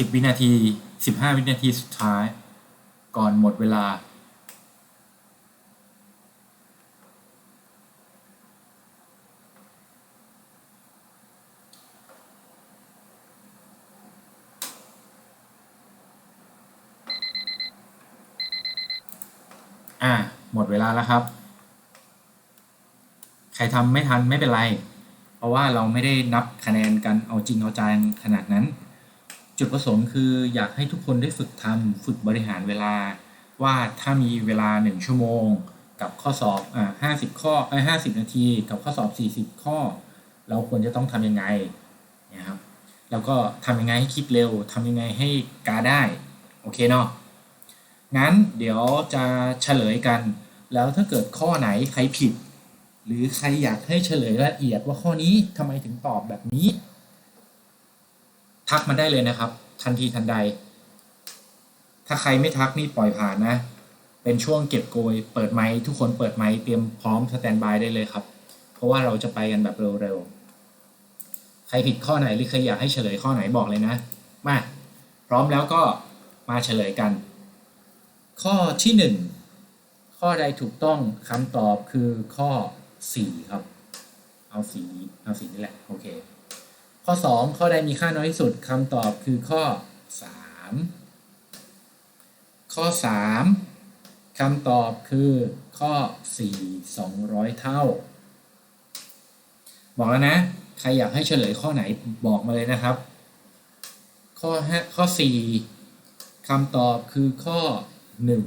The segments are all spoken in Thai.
10วินาที15วินาทีสุดท้าย ก่อนหมดเวลา อะหมดเวลาแล้วครับ ใครทำไม่ทันไม่เป็นไร เพราะว่าเราไม่ได้นับคะแนนกันเอาจริงเอาจังขนาดนั้น จุดประสงค์คืออยากให้ทุกคนได้ฝึกทำฝึกบริหารเวลา ว่าถ้ามีเวลา 1 ชั่วโมง กับข้อสอบอ่าห้าสิบข้อไอ้ห้าสิบนาที กับข้อสอบ 40 ข้อ เราควรจะต้องทำยังไงนะครับแล้วก็ทำยังไงให้คิดเร็วทำยังไงให้กาได้ โอเคเนาะงั้นเดี๋ยวจะเฉลยกัน แล้วถ้าเกิดข้อไหนใครผิด หรือใครอยากให้เฉลยละเอียดว่าข้อนี้ทำไมถึงตอบแบบนี้ ทักมาได้เลยนะครับ ทันทีทันใด ถ้าใครไม่ทักนี่ปล่อยผ่านนะ เป็นช่วงเก็บโกย เปิดไมค์ทุกคนเปิดไมค์เตรียมพร้อมสแตนบายได้เลยครับ เพราะว่าเราจะไปกันแบบเร็วๆ ใครผิดข้อไหนหรือใครอยากให้เฉลยข้อไหนบอกเลยนะ มาพร้อมแล้วก็มาเฉลยกัน ข้อที่หนึ่งข้อใดถูกต้องคำตอบคือข้อสีครับ เอาสีเอาสีนี่แหละ โอเค ข้อสองข้อใดมีค่าน้อยที่สุดคำตอบคือข้อสามข้อสามคำตอบคือข้อสี่สองร้อยเท่า บอกแล้วนะ ใครอยากให้เฉลยข้อไหนบอกมาเลยนะครับ ข้อห้าข้อสี่คำตอบคือข้อหนึ่ง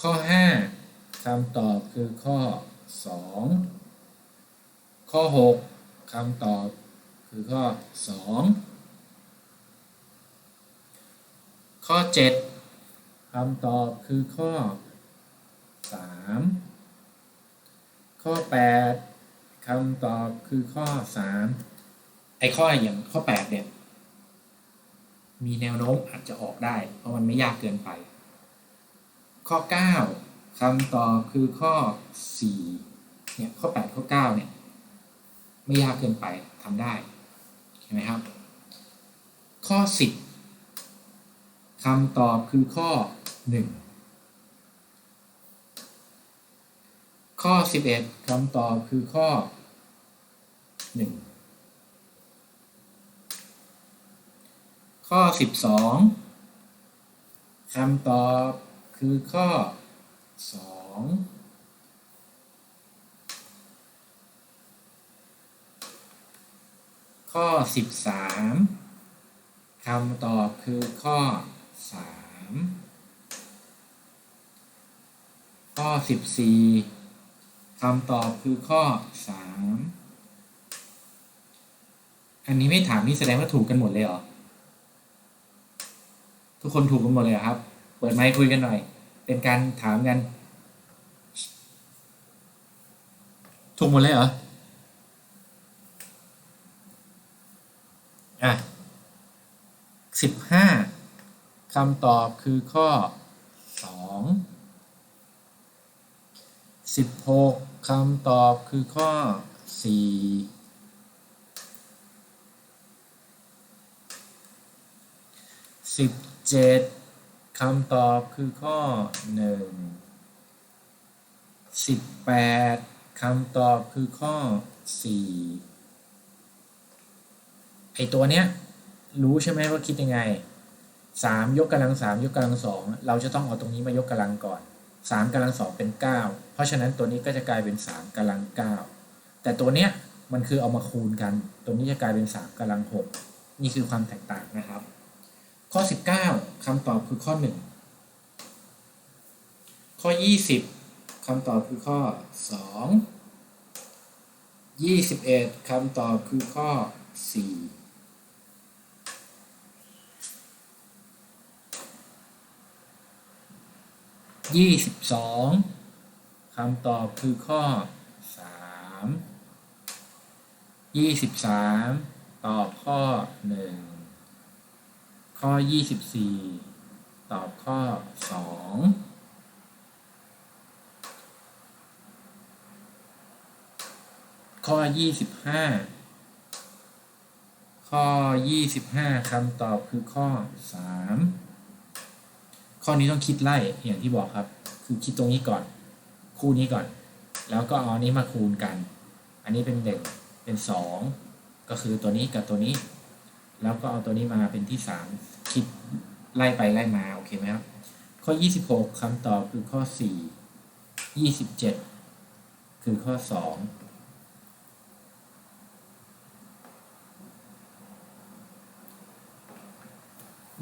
ข้อห้าคำตอบคือข้อสอง ข้อหกคำตอบคือข้อสองข้อเจ็ดคำตอบคือข้อสามข้อแปดคำตอบคือข้อสามไอ้ข้ออย่างข้อแปดเนี่ย มีแนวโน้มอาจจะออกได้ เพราะมันไม่ยากเกินไป ข้อ 9คำตอบคือข้อ 4 เนี่ย ข้อ 8 ข้อ 9 เนี่ย ไม่ยากเกินไปทำได้ เห็นไหมครับ ข้อ 10คำตอบคือข้อ 1 ข้อ 11คำตอบคือข้อ 1 ข้อ 12คำตอบคือข้อ 2 ข้อ 13คำตอบคือข้อ 3 ข้อ 14คำตอบคือข้อ 3 อันนี้ไม่ถามนี่แสดงว่าถูกกันหมดเลยเหรอ ทุกคนถูกกันหมดเลยครับ เปิดไมค์คุยกันหน่อย เป็นการถามกัน ถูกหมดเลยเหรอ อะสิบห้าคำตอบคือข้อสองสิบหกคำตอบคือข้อสี่สิบเจ็ดคำตอบคือข้อหนึ่งสิบแปดคำตอบคือข้อสี่ ไอตัวเนี้ยรู้ใช่ไหมว่าคิดยังไงสามยกกำลังสามยกกำลังสองเราจะต้องเอาตรงนี้มายกกำลังก่อนสามกำลังสองเป็นเก้าเพราะฉะนั้นตัวนี้ก็จะกลายเป็นสามกำลังเก้าแต่ตัวเนี้ยมันคือเอามาคูณกัน ตัวนี้จะกลายเป็นสามกำลังหกนี่คือความแตกต่างนะครับ ข้อ 19คำตอบคือข้อ 1 ข้อ 20คำตอบคือข้อ 2 21คำตอบคือข้อ 4 22คำตอบคือข้อ 3 23 ตอบข้อ 1 ข้อ 24 ตอบข้อ 2ข้อ 25 ข้อยี่สิบห้าคำตอบคือข้อสาม ข้อนี้ต้องคิดไล่อย่างที่บอกครับ คือคิดตรงนี้ก่อน คู่นี้ก่อน แล้วก็เอาอันนี้มาคูณกัน อันนี้เป็นหนึ่งเป็นสองก็คือตัวนี้กับตัวนี้ แล้วก็เอาตัวนี้มาเป็นที่สามคิดไล่ไปไล่มาโอเคไหมครับ ข้อยี่สิบหกคำตอบคือข้อสี่ยี่สิบเจ็ดคือข้อสอง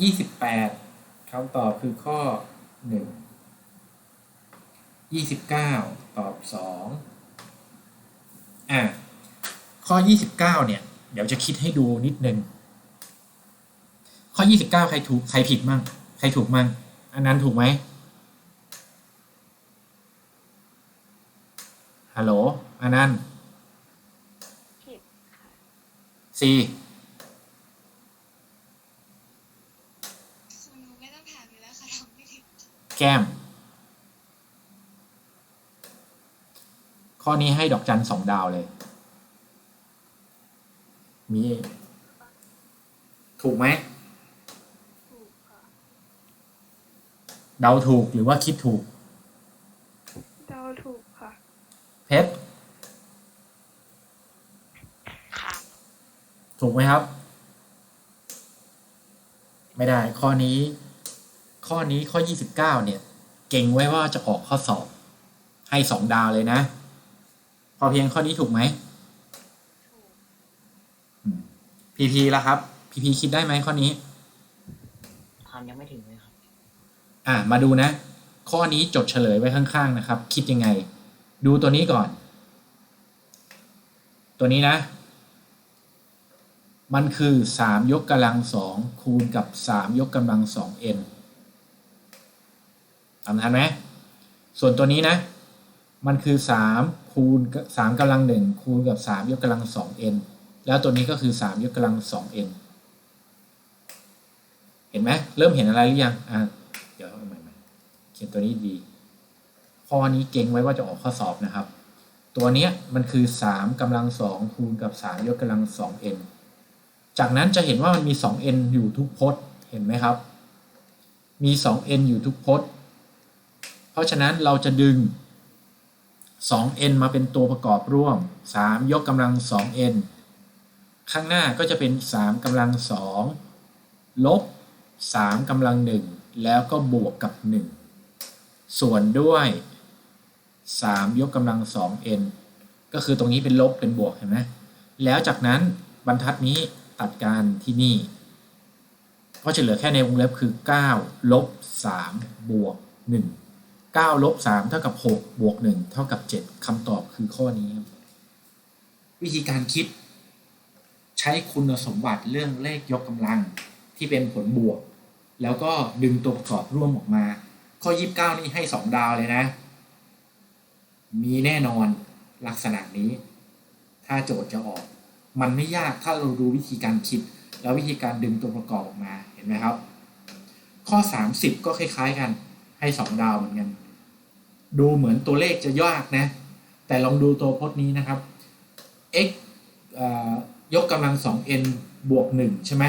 ยี่สิบแปด คำตอบคือข้อหนึ่งยี่สิบเก้าตอบสองอะ ข้อยี่สิบเก้าเนี่ย เดี๋ยวจะคิดให้ดูนิดนึง ข้อยี่สิบเก้าใครถูก ใครผิดมั่ง ใครถูกมั่ง อันนั้นถูกไหมฮัลโหลอันนั้นผิดค่ะซี คุณหนูไม่ต้องถามอยู่แล้วค่ะทำไม่ผิด แก้ม ข้อนี้ให้ดอกจันสองดาวเลย มี ถูกไหมถูกค่ะเดาถูกหรือว่าคิดถูก เดาถูกค่ะ เพชรค่ะถูกไหมครับ ไม่ได้ข้อนี้ ข้อนี้ข้อ 29 เนี่ย เก่งไว้ว่าจะออกข้อสอบให้สองดาวเลยนะ พอเพียงข้อนี้ถูกไหมถูกพีพีแล้วครับพีพีคิดได้ไหมข้อนี้ทานยังไม่ถึงเลยครับ อะมาดูนะ ข้อนี้จดเฉลยไว้ข้างๆนะครับ คิดยังไง ดูตัวนี้ก่อน ตัวนี้นะ มันคือสามยกกำลังสองคูณกับสามยกกำลังสองเอ็น สำคัญไหมส่วนตัวนี้นะ มันคือสามคูณสามกำลังหนึ่งคูณกับสามยกกำลังสองเอ็นแล้วตัวนี้ก็คือสามยกกำลังสองเอ็นเห็นไหมเริ่มเห็นอะไรหรือยังอะเดี๋ยวเอาใหม่เขียนตัวนี้ดี ข้อนี้เก่งไว้ว่าจะออกข้อสอบนะครับ ตัวเนี้ยมันคือสามกำลังสองคูณกับสามยกกำลังสองเอ็นจากนั้นจะเห็นว่ามันมีสองเอ็นอยู่ทุกพจน์เห็นไหมครับ มีสองเอ็นอยู่ทุกพจน์ เพราะฉะนั้นเราจะดึง 2n มาเป็นตัวประกอบร่วม 3 ยกกำลัง 2n ข้างหน้าก็จะเป็น 3กำลัง 2 ลบ 3กำลัง 1 แล้วก็บวกกับ 1 ส่วนด้วย 3 ยกกำลัง 2n ก็คือตรงนี้เป็นลบเป็นบวกเห็นไหมแล้วจากนั้นบรรทัดนี้ตัดการที่นี่ ก็จะเหลือแค่ในวงเล็บคือ 9 ลบ 3 บวก 1 9ลบ3เท่ากับ6บวก1เท่ากับ 7คำตอบคือข้อนี้ วิธีการคิด ใช้คุณสมบัติเรื่องเลขยกกำลังที่เป็นผลบวก แล้วก็ดึงตัวประกอบร่วมออกมา ข้อ 29 นี่ให้ 2 ดาวเลยนะ มีแน่นอนลักษณะนี้ ถ้าโจทย์จะออก มันไม่ยากถ้าเราดูวิธีการคิด แล้ววิธีการดึงตัวประกอบออกมาเห็นไหมครับ ข้อ 30 ก็คล้าย ๆ กันให้2ดาวเหมือนกัน ดูเหมือนตัวเลขจะยากนะ แต่ลองดูตัวพจน์นี้นะครับ x ยกกำลัง 2n บวก 1 ใช่ไหม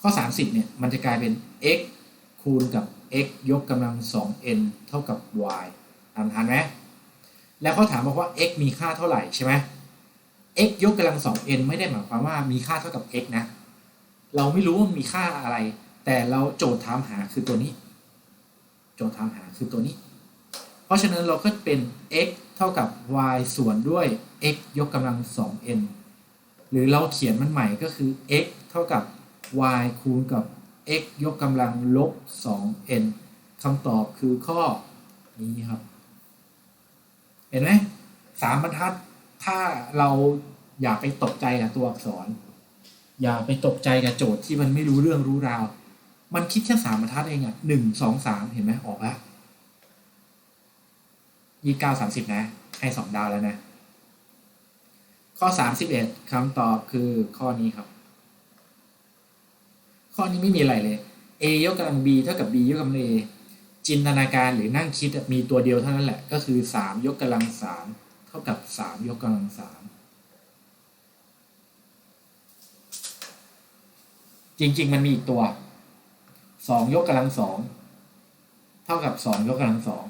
ข้อ 30 เนี่ย มันจะกลายเป็น x คูณกับ x ยกกำลัง 2n เท่ากับ y อ่านทันไหมแล้วเขาถามบอกว่า x มีค่าเท่าไหร่ใช่ไหม x ยกกำลัง 2n ไม่ได้หมายความว่ามีค่าเท่ากับ x นะ เราไม่รู้ว่ามีค่าอะไร แต่เราโจทย์ถามหาคือตัวนี้ โจทย์ถามหาคือตัวนี้ เพราะฉะนั้นเราก็เป็น x เท่ากับ y ส่วนด้วย x ยกกำลัง 2n หรือเราเขียนมันใหม่ก็คือ x เท่ากับ y คูณกับ x ยกกำลังลบ 2n คำตอบคือข้อนี้ครับ เห็นไหมสามบรรทัด ถ้าเราอย่าไปตกใจกับตัวอักษร อย่าไปตกใจกับโจทย์ที่มันไม่รู้เรื่องรู้ราว มันคิดแค่สามบรรทัดเองอะหนึ่งสองสามเห็นไหมออกแล้ว ยี่เก้าสามสิบนะ ให้สองดาวแล้วนะ ข้อสามสิบเอ็ดคำตอบคือข้อนี้ครับ ข้อนี้ไม่มีอะไรเลย a ยกกำลัง b เท่ากับ b ยกกำลัง a จินตนาการหรือนั่งคิดมีตัวเดียวเท่านั้นแหละ ก็คือสามยกกำลังสามเท่ากับสามยกกำลังสามจริง ๆ มันมีอีกตัวสองยกกำลังสองเท่ากับสองยกกำลังสอง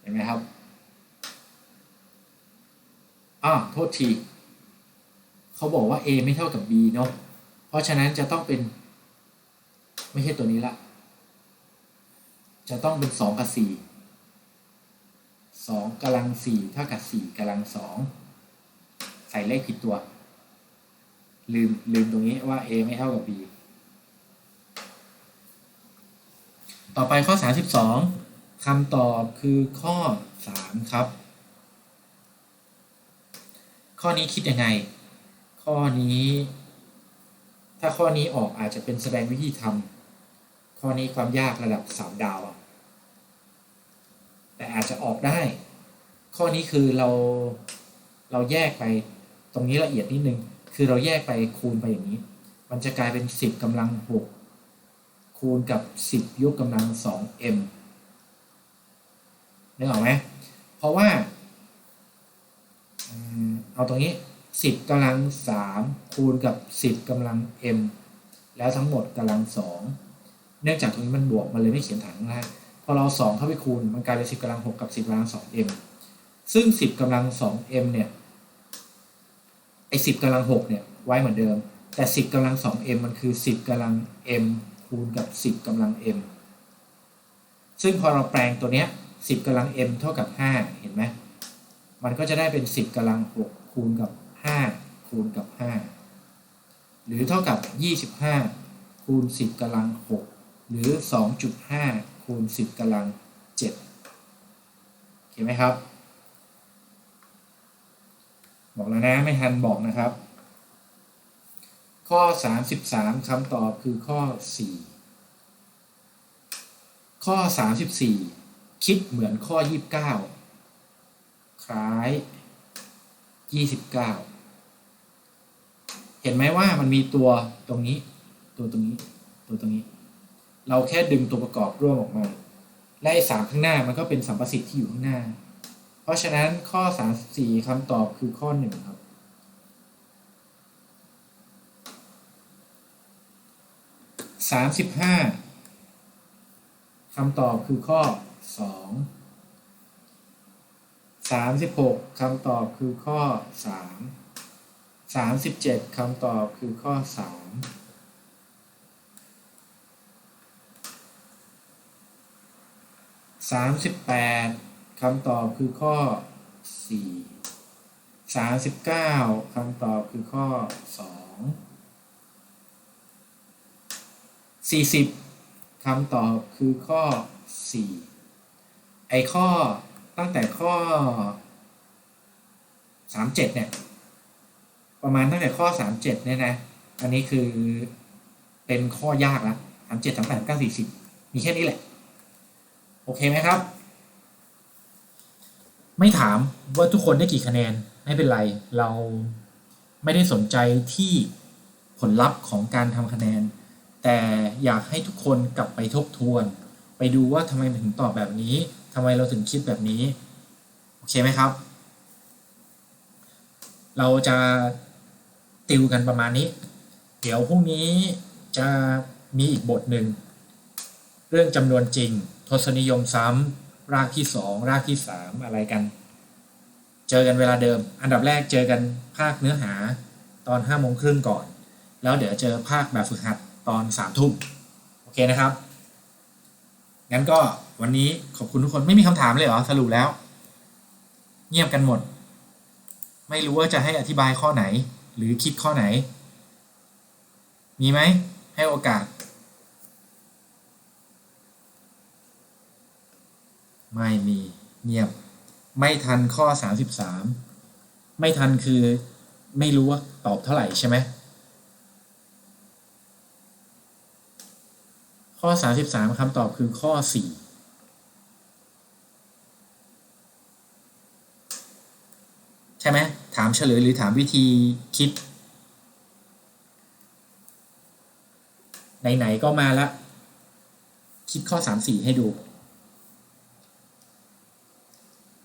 เห็นไหมครับ อ่าโทษที เขาบอกว่า a ไม่เท่ากับ b เนาะ เพราะฉะนั้นจะต้องเป็น ไม่ใช่ตัวนี้ละ จะต้องเป็นสองกับสี่สองกำลังสี่เท่ากับสี่กำลังสองใส่เลขผิดตัว ลืม ลืมตรงนี้ว่า a ไม่เท่ากับ b ต่อไปข้อ 32คำตอบคือข้อ 3 ครับ ข้อนี้คิดยังไง ข้อนี้ ถ้าข้อนี้ออกอาจจะเป็นแสดงวิธีทำข้อนี้ความยากระดับ3ดาวอะแต่อาจจะออกได้ ข้อนี้คือเราเราแยกไปตรงนี้ละเอียดนิดนึง คือเราแยกไปคูณไปอย่างนี้ มันจะกลายเป็น 10กำลัง 6 คูณกับ 10 ยกกำลัง 2m นึกออกไหมเพราะว่า เอาตรงนี้ 10กำลัง 3 คูณกับ 10กำลัง m แล้วทั้งหมดกำลัง 2 เนื่องจากตรงนี้มันบวกมันเลยไม่เขียนฐานข้างล่างพอเรา 2 เข้าไปคูณมันกลายเป็น 10กำลัง 6 กับ 10กำลัง 2m ซึ่ง 10กำลัง 2m เนี่ยไอ้10กำลัง 6 เนี่ย ไว้เหมือนเดิม แต่ 10กำลัง 2m มันคือ 10กำลัง m คูณกับ 10กำลัง m ซึ่งพอเราแปลงตัวเนี้ย10กำลัง m เท่ากับ 5 เห็นไหม มันก็จะได้เป็น 10กำลัง 6 คูณกับ 5 คูณกับ 5 หรือเท่ากับ 25 คูณ 10กำลัง 6 หรือ 2.5 คูณ 10กำลัง7เห็นไหมครับ บอกแล้วนะไม่ทันบอกนะครับ ข้อ 33คำตอบคือข้อ 4 ข้อ 34 คิดเหมือนข้อ 29 คล้าย 29 เห็นไหมว่ามันมีตัวตรงนี้ ตัวตรงนี้ ตัวตรงนี้ เราแค่ดึงตัวประกอบร่วมออกมาและไอ้สามข้างหน้ามันก็เป็นสัมประสิทธิ์ที่อยู่ข้างหน้า เพราะฉะนั้นข้อ 34คำตอบคือข้อ 1 ครับสามสิบห้าคำตอบคือข้อสอง สามสิบหกคำตอบคือข้อสามสามสิบเจ็ดคำตอบคือข้อสามสามสิบแปดคำตอบคือข้อสี่สามสิบเก้าคำตอบคือข้อสองสี่สิบคำตอบคือข้อสี่ไอข้อ ตั้งแต่ข้อสามเจ็ดเนี่ย ประมาณตั้งแต่ข้อสามเจ็ดเนี่ยนะ อันนี้คือเป็นข้อยากละสามเจ็ดสามแปดเก้าสี่สิบมีแค่นี้แหละ โอเคไหมครับ ไม่ถามว่าทุกคนได้กี่คะแนน ไม่เป็นไร เราไม่ได้สนใจที่ผลลัพธ์ของการทำคะแนน แต่อยากให้ทุกคนกลับไปทบทวน ไปดูว่าทำไมถึงตอบแบบนี้ ทำไมเราถึงคิดแบบนี้ โอเคไหมครับ เราจะติวกันประมาณนี้ เดี๋ยวพรุ่งนี้จะมีอีกบทหนึ่ง เรื่องจำนวนจริง ทศนิยมซ้ำรากที่สองรากที่สามอะไรกัน เจอกันเวลาเดิม อันดับแรกเจอกันภาคเนื้อหาตอนห้าโมงครึ่งก่อน แล้วเดี๋ยวเจอภาคแบบฝึกหัดตอนสามทุ่มโอเคนะครับ งั้นก็วันนี้ขอบคุณทุกคนไม่มีคำถามเลยเหรอสรุปแล้ว เงียบกันหมด ไม่รู้ว่าจะให้อธิบายข้อไหน หรือคิดข้อไหน มีไหมให้โอกาส ไม่มีเงียบ ไม่ทันข้อสามสิบสามไม่ทันคือไม่รู้ว่าตอบเท่าไหร่ใช่ไหม ข้อ 33คำตอบคือข้อ4ใช่ไหมถามเฉลยหรือถามวิธีคิด ไหน ๆ ก็มาล้วคิดข้อ3 4ให้ดู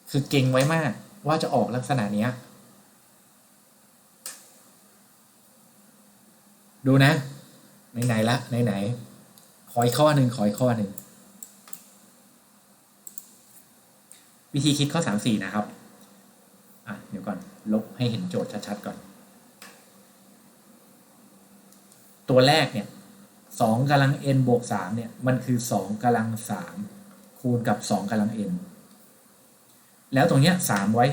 คือเก่งไว้มากว่าจะออกลักษณะเนี้ย ดูนะ ไหน ๆ ละ ไหน ๆ ขออีกข้อหนึ่งขออีกข้อหนึ่งวิธีคิดข้อสามสี่นะครับ อะ เดี๋ยวก่อน ลบให้เห็นโจทย์ชัดๆก่อน ตัวแรกเนี่ยสองกำลัง n บวกสามเนี่ย มันคือสองกำลังสามคูณกับสองกำลัง n แล้วตรงเนี้ยสามไว้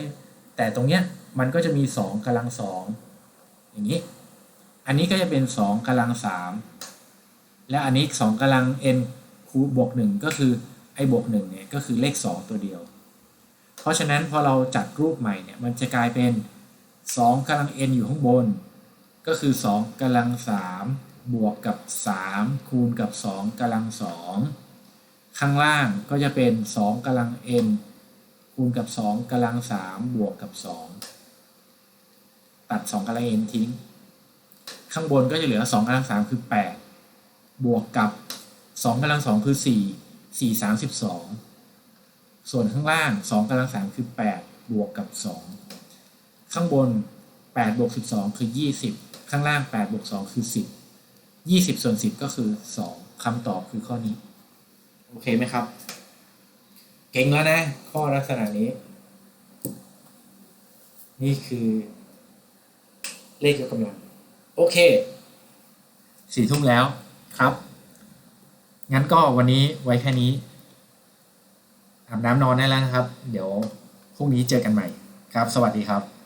แต่ตรงเนี้ยมันก็จะมีสองกำลังสองอย่างนี้ อันนี้ก็จะเป็นสองกำลังสาม และอันนี้สองกำลัง n คูณบวกหนึ่งก็คือไอ้บวกหนึ่งเนี่ยก็คือเลขสองตัวเดียว เพราะฉะนั้นพอเราจัดรูปใหม่เนี่ยมันจะกลายเป็นสองกำลัง n อยู่ข้างบน ก็คือสองกำลังสามบวกกับสามคูณกับสองกำลังสองข้างล่างก็จะเป็นสองกำลัง n คูณกับสองกำลังสามบวกกับสองตัดสองกำลัง n ทิ้ง ข้างบนก็จะเหลือสองกำลังสามคือแปด บวกกับสองกำลังสองคือสี่สี่สามสิบสองส่วนข้างล่างสองกำลังสามคือแปดบวกกับสองข้างบนแปดบวกสิบสองคือยี่สิบข้างล่างแปดบวกสองคือสิบยี่สิบส่วนสิบก็คือสองคำตอบคือข้อนี้ โอเคไหมครับ เก่งแล้วนะ ข้อลักษณะนี้ นี่คือ เลขยกกำลัง โอเคสี่ทุ่มแล้ว ครับ งั้นก็วันนี้ไว้แค่นี้อาบน้ำนอนได้แล้วนะครับ เดี๋ยวพรุ่งนี้เจอกันใหม่ครับ สวัสดีครับ